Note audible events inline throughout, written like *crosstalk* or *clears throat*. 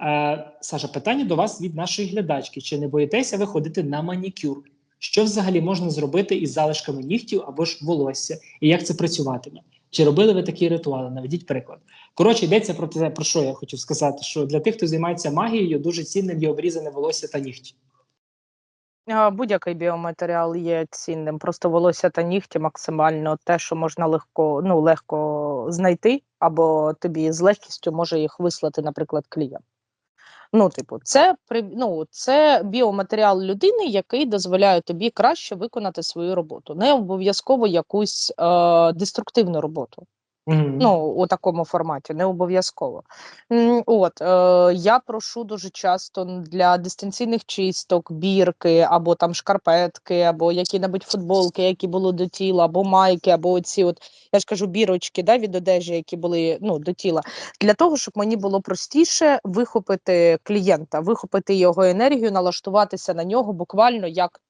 Е, Саша, питання до вас від нашої глядачки: чи не боїтеся ви ходити на манікюр? Що взагалі можна зробити із залишками нігтів або ж волосся, і як це працюватиме? Чи робили ви такі ритуали? Наведіть приклад. Коротше, йдеться про те, про що я хотів сказати: що для тих, хто займається магією, дуже цінним є обрізане волосся та нігті. Будь-який біоматеріал є цінним. Просто волосся та нігті максимально те, що можна легко, ну, легко знайти, або тобі з легкістю може їх вислати, наприклад, клієнт. Ну, типу, це ну, це біоматеріал людини, який дозволяє тобі краще виконати свою роботу, не обов'язково якусь е, деструктивну роботу. Ну, у такому форматі, не обов'язково. От, е, я прошу дуже часто для дистанційних чисток, бірки, або там шкарпетки, або які-небудь футболки, які були до тіла, або майки, або оці, от, я ж кажу, бірочки да, від одежі, які були ну, до тіла, для того, щоб мені було простіше вихопити клієнта, вихопити його енергію, налаштуватися на нього буквально як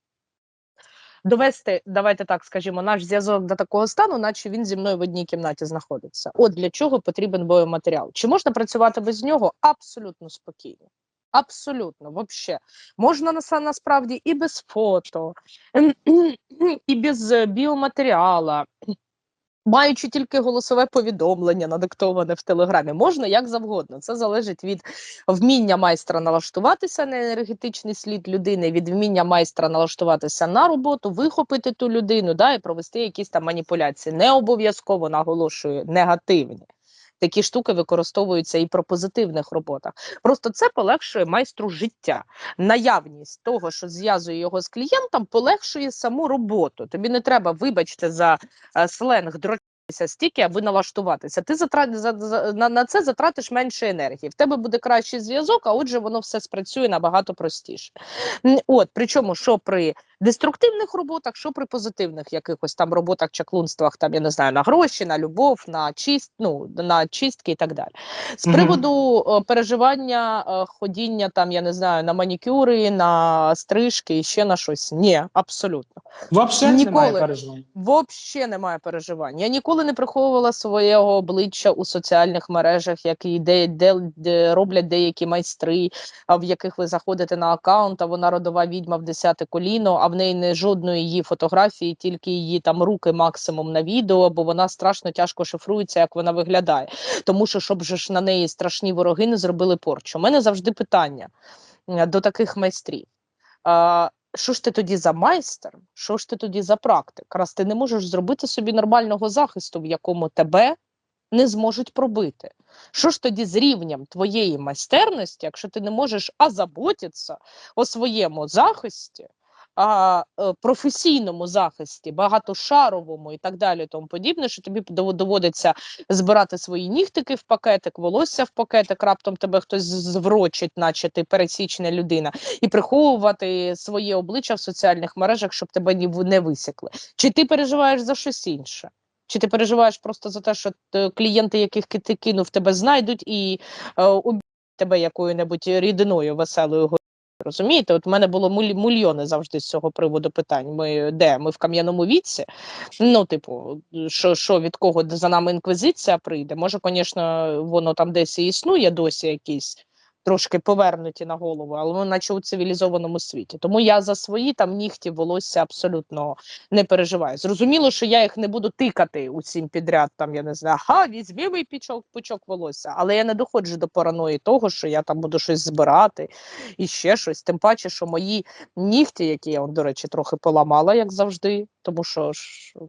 довести, давайте так скажімо, наш зв'язок до такого стану, наче він зі мною в одній кімнаті знаходиться. От для чого потрібен біоматеріал. Чи можна працювати без нього? Абсолютно спокійно. Абсолютно, вообще. Можна наса- насправді і без фото, *clears throat* і без е, біоматеріала. Маючи тільки голосове повідомлення, надиктоване в телеграмі, можна як завгодно. Це залежить від вміння майстра налаштуватися на енергетичний слід людини, від вміння майстра налаштуватися на роботу, вихопити ту людину, да, і провести якісь там маніпуляції. Не обов'язково наголошую негативні. Такі штуки використовуються і про позитивних роботах. Просто це полегшує майстру життя. Наявність того, що зв'язує його з клієнтом, полегшує саму роботу. Тобі не треба, вибачте, за е, сленг дротитися стільки, аби налаштуватися. Ти затра... за... за... на... на це затратиш менше енергії. В тебе буде кращий зв'язок, а отже, воно все спрацює набагато простіше. От причому, що при деструктивних роботах, що при позитивних якихось там роботах, чаклунствах, там я не знаю, на гроші, на любов, на чист, ну на чистки і так далі. З приводу е, переживання, е, ходіння там, я не знаю, на манікюри, на стрижки і ще на щось. Ні, абсолютно. Взагалі немає переживань. Взагалі немає переживань. Я ніколи не приховувала свого обличчя у соціальних мережах, які де, де, де роблять деякі майстри, в яких ви заходите на аккаунт, а вона родова відьма в десяте коліно, а в неї не жодної її фотографії, тільки її там руки максимум на відео, бо вона страшно тяжко шифрується, як вона виглядає. Тому що, щоб ж на неї страшні вороги не зробили порчу. У мене завжди питання е, до таких майстрів. Що ж ти тоді за майстер? Що ж ти тоді за практик? Раз ти не можеш зробити собі нормального захисту, в якому тебе не зможуть пробити. Що ж тоді з рівнем твоєї майстерності, якщо ти не можеш озаботитися о своєму захисті, а, е, професійному захисті, багатошаровому і так далі, тому подібне, що тобі доводиться збирати свої нігтики в пакетик, волосся в пакетик, раптом тебе хтось зврочить, наче ти пересічна людина, і приховувати своє обличчя в соціальних мережах, щоб тебе не висікли. Чи ти переживаєш за щось інше? Чи ти переживаєш просто за те, що е, клієнти, яких ти кинув, тебе знайдуть і е, тебе якою-небудь рідиною веселою? Розумієте, от в мене було мульйони завжди з цього приводу питань. Ми де? Ми в кам'яному віці. Ну, типу, що, що від кого за нами інквізиція прийде? Може, звісно, воно там десь і існує досі якісь трошки повернуті на голову, але ми наче у цивілізованому світі. Тому я за свої там нігті волосся абсолютно не переживаю. Зрозуміло, що я їх не буду тикати усім підряд. Там я не знаю, ха, візьми мій пічок, пучок волосся. Але я не доходжу до параної того, що я там буду щось збирати і ще щось. Тим паче, що мої нігті, які я, до речі, трохи поламала, як завжди, тому що ж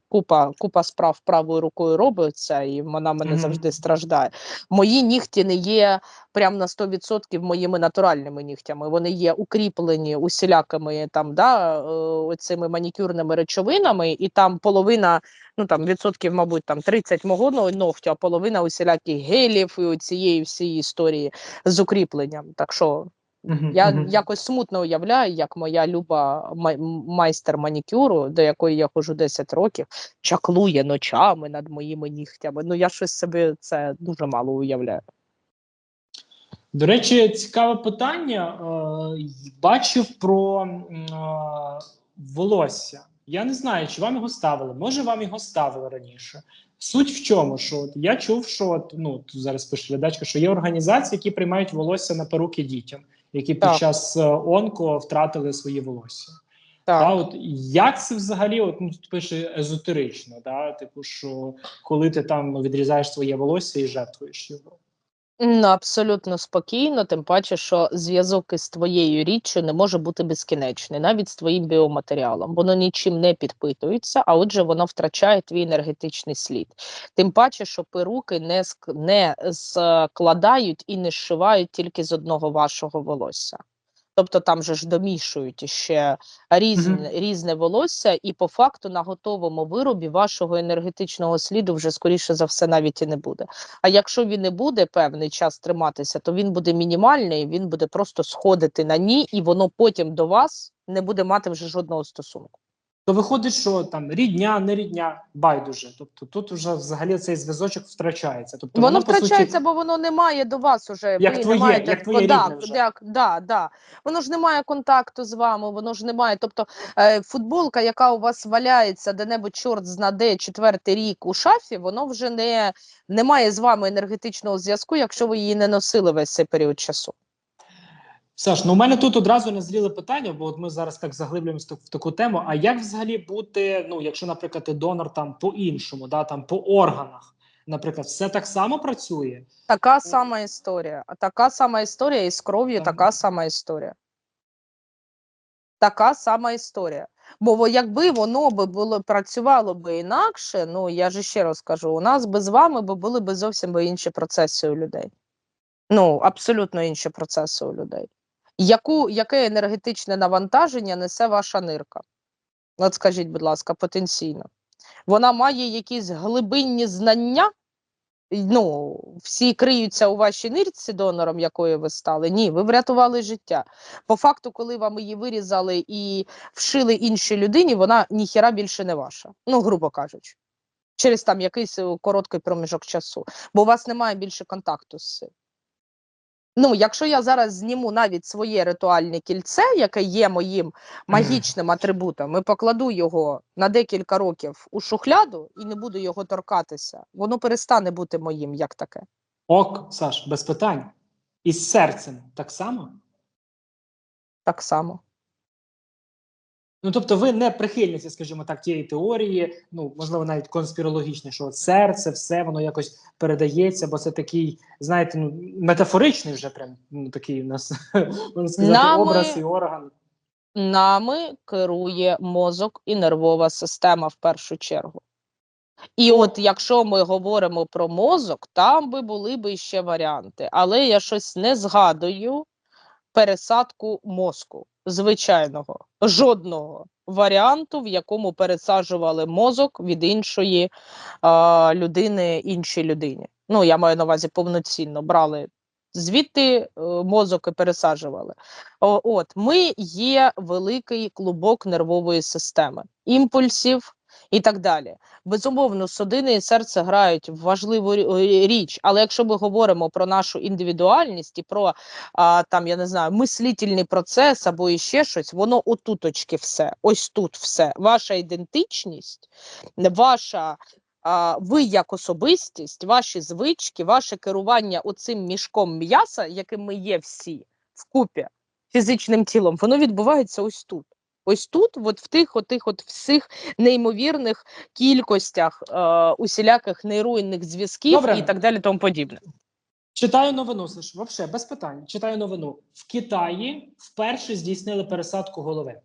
купа, купа справ правою рукою робиться, і вона мене Мгм. завжди страждає. Мої нігті не є прям на 100% моїми натуральними нігтями. Вони є укріплені усілякими там, да, е, оцими манікюрними речовинами, і там половина, ну там відсотків, мабуть, там 30 мого но- ногтю, а половина усіляких гелів і цієї всієї історії з укріпленням. Так що Мгм, я мгм. якось смутно уявляю, як моя люба май- майстер манікюру, до якої я ходжу 10 років, чаклує ночами над моїми нігтями. Ну я щось собі це дуже мало уявляю. До речі, цікаве питання. Е, Бачив про волосся. Я не знаю, чи вам його ставили. Може, вам його ставили раніше. Суть в чому? Що от я чув, що от, ну зараз пише глядачка, що є організації, які приймають волосся на перуки дітям, які під Так. час е, онко втратили свої волосся. Так. Та, от як це взагалі, от ну тут пише езотерично, да? типу, що коли ти там відрізаєш своє волосся і жертвуєш його. Ну, абсолютно спокійно, тим паче, що зв'язок із твоєю річчю не може бути безкінечний, навіть з твоїм біоматеріалом. Воно нічим не підпитується, а отже, воно втрачає твій енергетичний слід. Тим паче, що перуки не, не складають і не зшивають тільки з одного вашого волосся. Тобто там же ж домішують ще різне, Мгм. різне волосся, і по факту на готовому виробі вашого енергетичного сліду вже скоріше за все навіть і не буде. А якщо він не буде певний час триматися, то він буде мінімальний, він буде просто сходити на ні, і воно потім до вас не буде мати вже жодного стосунку. То виходить, що там рідня, не рідня, байдуже. Тобто тут вже взагалі цей зв'язочок втрачається. Тобто воно по суті, втрачається, бо воно не має до вас уже. Як ви твоє, не маєте як твоє да, вже. як, да, да. Воно ж не має контакту з вами, воно ж не має. Тобто е, футболка, яка у вас валяється де-небудь чорт знаде четвертий рік у шафі, воно вже не, не має з вами енергетичного зв'язку, якщо ви її не носили весь цей період часу. Саш, ну у мене тут одразу назріли питання, бо от ми зараз так заглиблюємося в таку- тему. А як взагалі бути, ну якщо, наприклад, ти донор там по-іншому, да, там по органах, наприклад, все так само працює? Така сама історія. Така сама історія і з кров'ю Так. така сама історія. Така сама історія. Бо якби воно би було працювало би інакше, ну я ж ще раз кажу, у нас би з вами би були би зовсім би інші процеси у людей. Ну, абсолютно інші процеси у людей. Яку, яке енергетичне навантаження несе ваша нирка? От скажіть, будь ласка, потенційно. Вона має якісь глибинні знання, ну, всі криються у вашій нирці донором, якою ви стали. Ні, ви врятували життя. По факту, коли вам її вирізали і вшили іншій людині, вона ніхіра більше не ваша. Ну, грубо кажучи, через там якийсь е, короткий проміжок часу, бо у вас немає більше контакту з цим. Ну, якщо я зараз зніму навіть своє ритуальне кільце, яке є моїм магічним атрибутом, і покладу його на декілька років у шухляду і не буду його торкатися, воно перестане бути моїм як таке. Ок, Саш, без питань. І з серцем так само? Так само. Ну тобто, ви не прихильниці, скажімо так, тієї теорії, ну можливо, навіть конспірологічні, що от серце, все воно якось передається, бо це такий, знаєте, ну метафоричний вже прям ну такий у нас *laughs* можна сказати, Нами- образ і орган. Нами керує мозок і нервова система в першу чергу. І от якщо ми говоримо про мозок, там би були б ще варіанти. Але я щось не згадую пересадку мозку звичайного, жодного варіанту, в якому пересаджували мозок від іншої а, людини іншій людині. Ну, я маю на увазі повноцінно брали звідти е, мозок і пересаджували. От ми є великий клубок нервової системи, імпульсів і так далі. Безумовно, судини і серце грають важливу е, річ. Але якщо ми говоримо про нашу індивідуальність і про а, там, я не знаю, мислительний процес або іще щось, воно отуточки все, ось тут все. Ваша ідентичність, ваша. Ви як особистість, ваші звички, ваше керування оцим мішком м'яса, яким ми є всі вкупі фізичним тілом, воно відбувається ось тут. Ось тут, от в тих, отих, от всіх неймовірних кількостях е, усіляких нейруйних зв'язків Добре. і так далі, тому подібне. Читаю новину, Саш, взагалі без питань. Читаю новину. В Китаї вперше здійснили пересадку голови.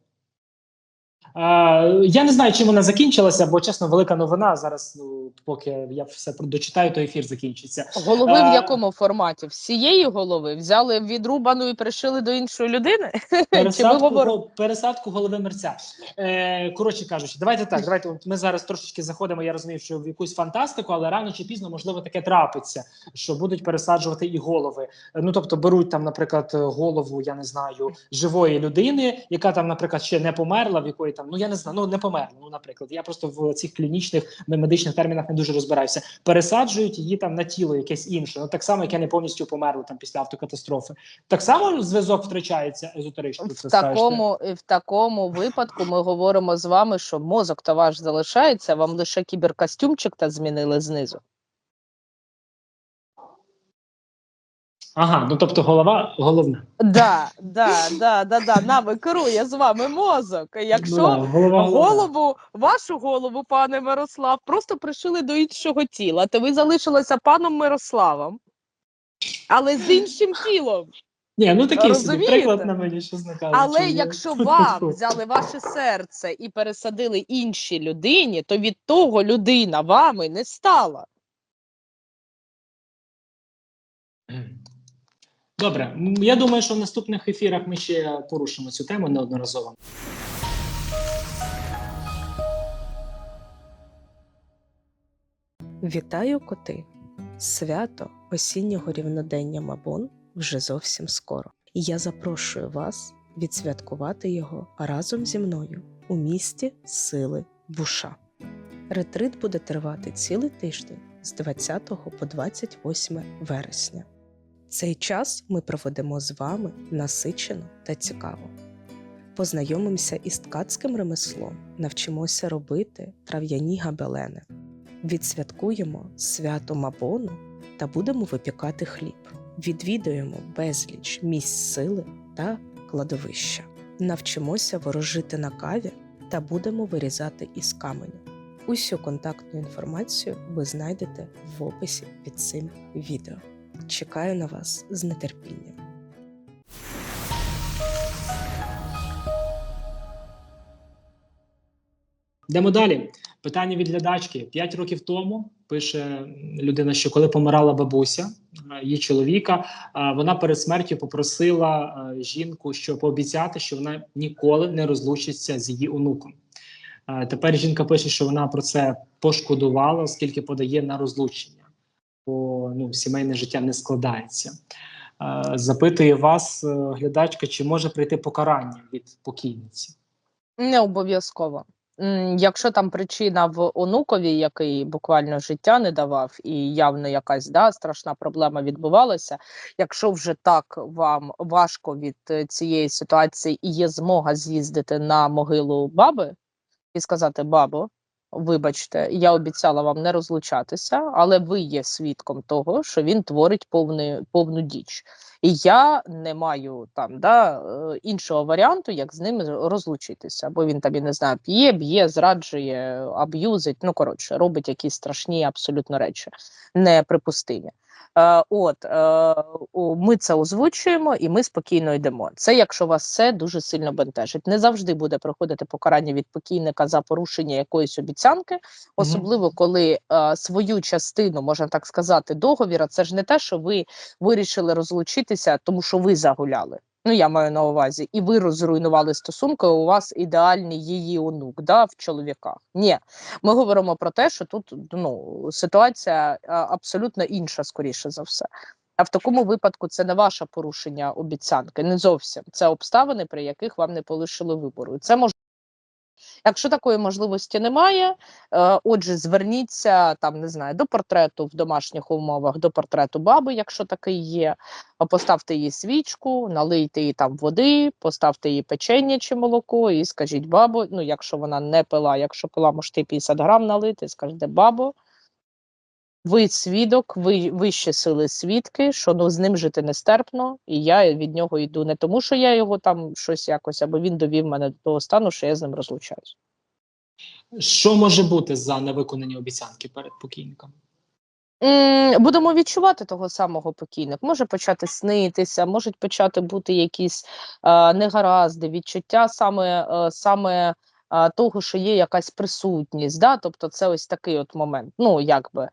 Я не знаю, чим вона закінчилася, бо чесно, велика новина. Зараз, ну, поки я все дочитаю, то ефір закінчиться. Голови в Е, якому форматі? Всієї голови взяли відрубану і пришили до іншої людини? *laughs* Пересадку, пересадку голови мерця. Е, коротше кажучи, давайте так. Давайте ми зараз трошечки заходимо. Я розумію, що в якусь фантастику, але рано чи пізно можливо таке трапиться, що будуть пересаджувати і голови. Ну тобто беруть там, наприклад, голову, я не знаю, живої людини, яка там, наприклад, ще не померла, в якої там там, ну я не знаю, ну не померла. Ну, наприклад, я просто в цих клінічних медичних термінах не дуже розбираюся. Пересаджують її там на тіло якесь інше, ну так само, як я не повністю померла там після автокатастрофи. Так само зв'язок втрачається езотерично. В такому, в такому випадку ми говоримо з вами, що мозок то ваш залишається, вам лише кіберкостюмчик та змінили знизу. Ага, ну тобто голова головна. Да, да, да, да, да. Нами керує з вами мозок. Якщо Ну, да, голова, голову, вашу голову, пане Мирослав, просто пришили до іншого тіла, то ви залишилися паном Мирославом, але з іншим тілом. Ні, ну такий собі приклад на мені, що кажучи. Але є. якщо вам взяли ваше серце і пересадили іншій людині, то від того людина вами не стала. Добре, я думаю, що в наступних ефірах ми ще порушимо цю тему неодноразово. Вітаю, коти! Свято осіннього рівнодення Мабон вже зовсім скоро. І я запрошую вас відсвяткувати його разом зі мною у місті Сили Буша. Ретрит буде тривати цілий тиждень з 20 по 28 вересня. Цей час ми проведемо з вами насичено та цікаво. Познайомимося із ткацьким ремеслом, навчимося робити трав'яні габелени відсвяткуємо свято Мабону та будемо випікати хліб. Відвідуємо безліч місць сили та кладовища. Навчимося ворожити на каві та будемо вирізати із каменю. Усю контактну інформацію ви знайдете в описі під цим відео. Чекаю на вас з нетерпінням. Йдемо далі. Питання від глядачки. П'ять років тому пише людина, що коли помирала бабуся е, її чоловіка, е, вона перед смертю попросила е, жінку, що пообіцяти, що вона ніколи не розлучиться з її онуком. Тепер жінка пише, що вона про це пошкодувала, оскільки подає на розлучення, бо ну, сімейне життя не складається. Е, Запитує вас, е, глядачка, чи може прийти покарання від покійниці? Не обов'язково. Якщо там причина в онукові, який буквально життя не давав, і явно якась да, страшна проблема відбувалася. Якщо вже так вам важко від е, цієї ситуації і є змога з'їздити на могилу баби і сказати: Бабо, вибачте, я обіцяла вам не розлучатися, але ви є свідком того, що він творить повну, повну діч. І я не маю там да, е, іншого варіанту, як з ним розлучитися. Бо він там, я не знаю, п'є, б'є, зраджує, аб'юзить. Ну коротше, робить якісь страшні абсолютно речі, неприпустимі. Е, от е, ми це озвучуємо і ми спокійно йдемо. Це якщо вас це дуже сильно бентежить. Не завжди буде проходити покарання від покійника за порушення якоїсь обіцянки, особливо коли е, свою частину, можна так сказати, договіра. Це ж не те, що ви вирішили розлучитися, тому що ви загуляли. Ну, я маю на увазі, і ви розруйнували стосунки. У вас ідеальний її онук, да, в чоловіках. Ні, ми говоримо про те, що тут ну ситуація абсолютно інша, скоріше за все. А в такому випадку це не ваше порушення обіцянки, не зовсім це обставини, при яких вам не полишили вибору. Це може. Якщо такої можливості немає, е, отже, зверніться там, не знаю, до портрету в домашніх умовах, до портрету баби, якщо такий є. Поставте їй свічку, налийте їй там води, поставте їй печення чи молоко, і скажіть бабу, ну якщо вона не пила, якщо пила, можете й 50 грам налити, скажете бабо. Ви свідок, ви вищі сили свідки, що ну з ним жити нестерпно, і я від нього йду не тому, що я його там щось якось, або він довів мене до того стану, що я з ним розлучаюсь. Що може бути за невиконані обіцянки перед покійником? Будемо відчувати того самого покійник. Може почати снитися, можуть почати бути якісь е, негаразди, відчуття саме, е, саме е, того, що є якась присутність. Да? Тобто це ось такий от момент. Ну, якби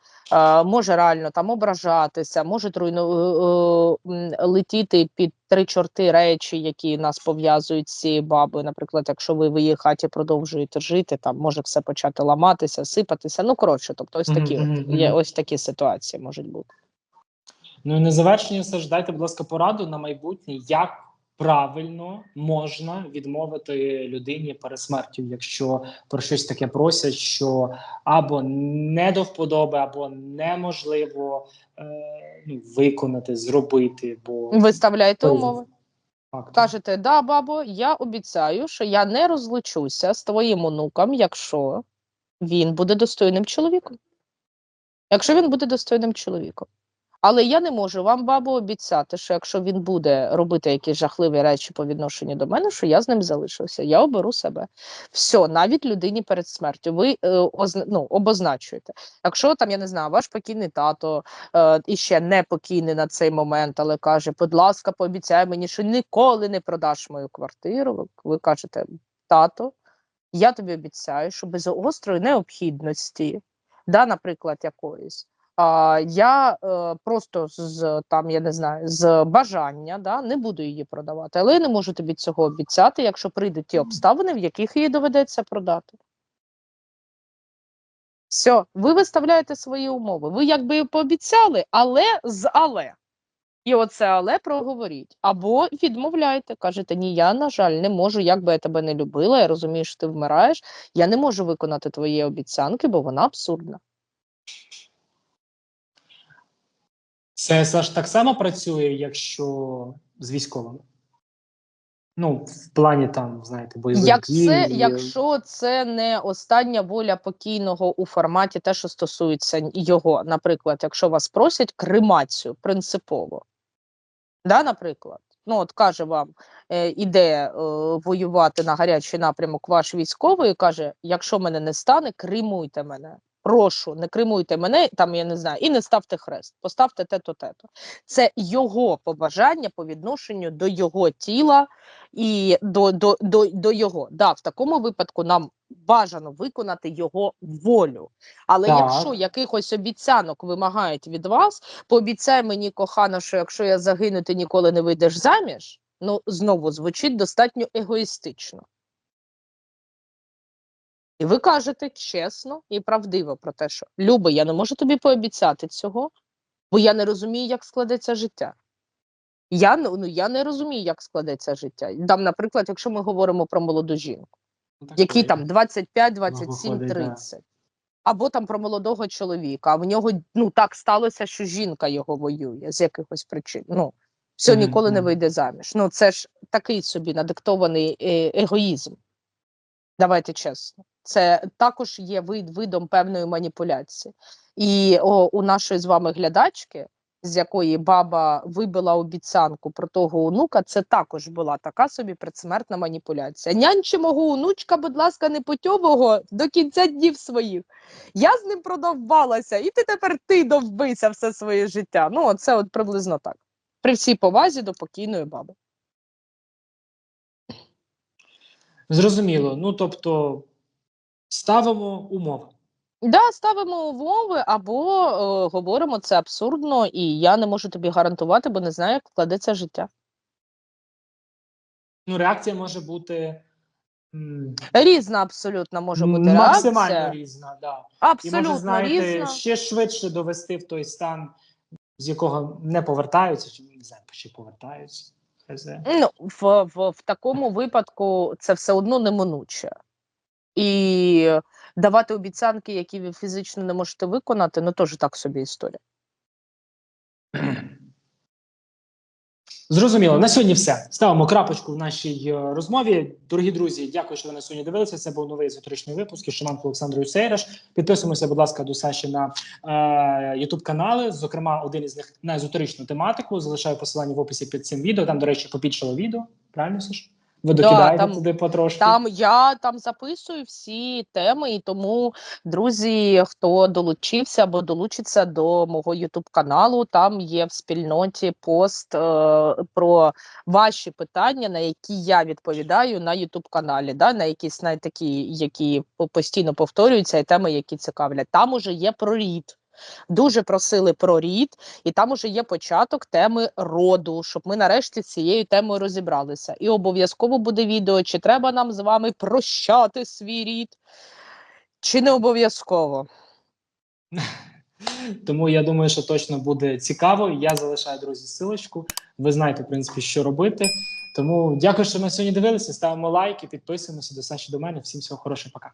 може реально там ображатися, можуть руйну, летіти під три чорти речі, які нас пов'язують з цією бабою. Наприклад, якщо ви в її хаті продовжуєте жити, там може все почати ламатися, сипатися. Ну коротше, тобто, ось такі Мгм, от є ось такі ситуації можуть бути. Ну і на завершення все ж дайте, будь ласка, пораду на майбутнє, як правильно можна відмовити людині перед смертю, якщо про щось таке просять, що або не до вподоби, або неможливо е, ну, виконати, зробити. Бо Виставляйте умови. факт. Кажете, да, бабо, я обіцяю, що я не розлучуся з твоїм онуком, якщо він буде достойним чоловіком. Якщо він буде достойним чоловіком. Але я не можу вам, бабу, обіцяти, що якщо він буде робити якісь жахливі речі по відношенню до мене, що я з ним залишуся. Я оберу себе. Все, навіть людині перед смертю. Ви е, озна- ну, обозначуєте. Якщо там, я не знаю, ваш покійний тато е, і ще не покійний на цей момент, але каже: будь ласка, пообіцяй мені, що ніколи не продаш мою квартиру. Ви, ви кажете, тато, я тобі обіцяю, що без гострої необхідності, да, наприклад, якоїсь. А, я е, просто з- там, я не знаю, з бажання да, не буду її продавати, але я не можу тобі цього обіцяти, якщо прийдуть ті обставини, в яких її доведеться продати. Все, ви виставляєте свої умови. Ви якби і пообіцяли, але з але. І оце але проговоріть. Або відмовляйте, кажете, ні, я, на жаль, не можу, як би я тебе не любила, я розумію, що ти вмираєш, я не можу виконати твої обіцянки, бо вона абсурдна. Це ж так само працює, якщо з військовими. Ну, в плані там, знаєте, бойових Як дій. це, і- якщо це не остання воля покійного у форматі, те, що стосується його, наприклад, якщо вас просять кремацію принципово, да, наприклад, ну от каже вам, е, іде е, воювати на гарячий напрямок ваш військовий, і каже: якщо мене не стане, кремуйте мене. Прошу, не кремуйте мене, там я не знаю, і не ставте хрест, поставте те-то, те-то. Це його побажання по відношенню до його тіла і до, до, до, до його. Да, в такому випадку нам бажано виконати його волю. Але Так. якщо якихось обіцянок вимагають від вас, пообіцяй мені, кохана, що якщо я загину, ти ніколи не вийдеш заміж. Ну, знову звучить достатньо егоїстично. І ви кажете чесно і правдиво про те, що Люба, я не можу тобі пообіцяти цього, бо я не розумію, як складеться життя. Я, ну, я не розумію, як складеться життя. Там, наприклад, якщо ми говоримо про молоду жінку, так які вийде. там 25, 27, виходить, да. 30. Або там про молодого чоловіка, а в нього ну так сталося, що жінка його воює з якихось причин. Ну, все ніколи не вийде заміж. Ну, це ж такий собі надиктований е, егоїзм. Давайте чесно. Це також є вид, видом певної маніпуляції. І о, у нашої з вами глядачки, з якої баба вибила обіцянку про того онука, це також була така собі предсмертна маніпуляція. Нянчи мого онучка, будь ласка, непутьового до кінця днів своїх. Я з ним продовбалася, і ти тепер ти довбися все своє життя. Ну, це от приблизно так. При всій повазі до покійної баби. Зрозуміло. Ну, тобто, ставимо умови. Да, ставимо умови або е, говоримо це абсурдно, і я не можу тобі гарантувати, бо не знаю, як вкладеться життя. Ну, реакція може бути м, Різна абсолютно може бути максимально реакція. різна, да. І може, знаєте, різна. ще швидше довести в той стан, з якого не повертаються, чи не знаю, чи повертаються. Ну, в, в, в такому випадку це все одно неминуче. І давати обіцянки, які ви фізично не можете виконати, ну теж так собі історія. *clears throat* Зрозуміло. На сьогодні все. Ставимо крапочку в нашій е, розмові. Дорогі друзі, дякую, що ви на сьогодні дивилися. Це був новий езотеричний випуск Шиманку Олександр Юсейраш. Підписуємося, будь ласка, до Саші на е, Ютуб канали. Зокрема, один із них на езотеричну тематику. Залишаю посилання в описі під цим відео. Там, до речі, побільшало відео. Правильно Саш? Ви Да, там- туди потрошки. Там я там записую всі теми, і тому, друзі, хто долучився або долучиться до мого Ютуб каналу, там є в спільноті пост е, про ваші питання, на які я відповідаю на Ютуб каналі, да, на якісь навіть такі, які постійно повторюються, і теми, які цікавлять. Там уже є про рід. Дуже просили про рід, і там уже є початок теми роду, щоб ми нарешті цією темою розібралися. І обов'язково буде відео, чи треба нам з вами прощати свій рід, чи не обов'язково. *laughs* Тому я думаю, що точно буде цікаво. Я залишаю друзі силочку. Ви знаєте, в принципі, що робити. Тому дякую, що ми сьогодні дивилися. Ставимо лайки, підписуємося до Саші до мене. Всім всього хорошого, пока.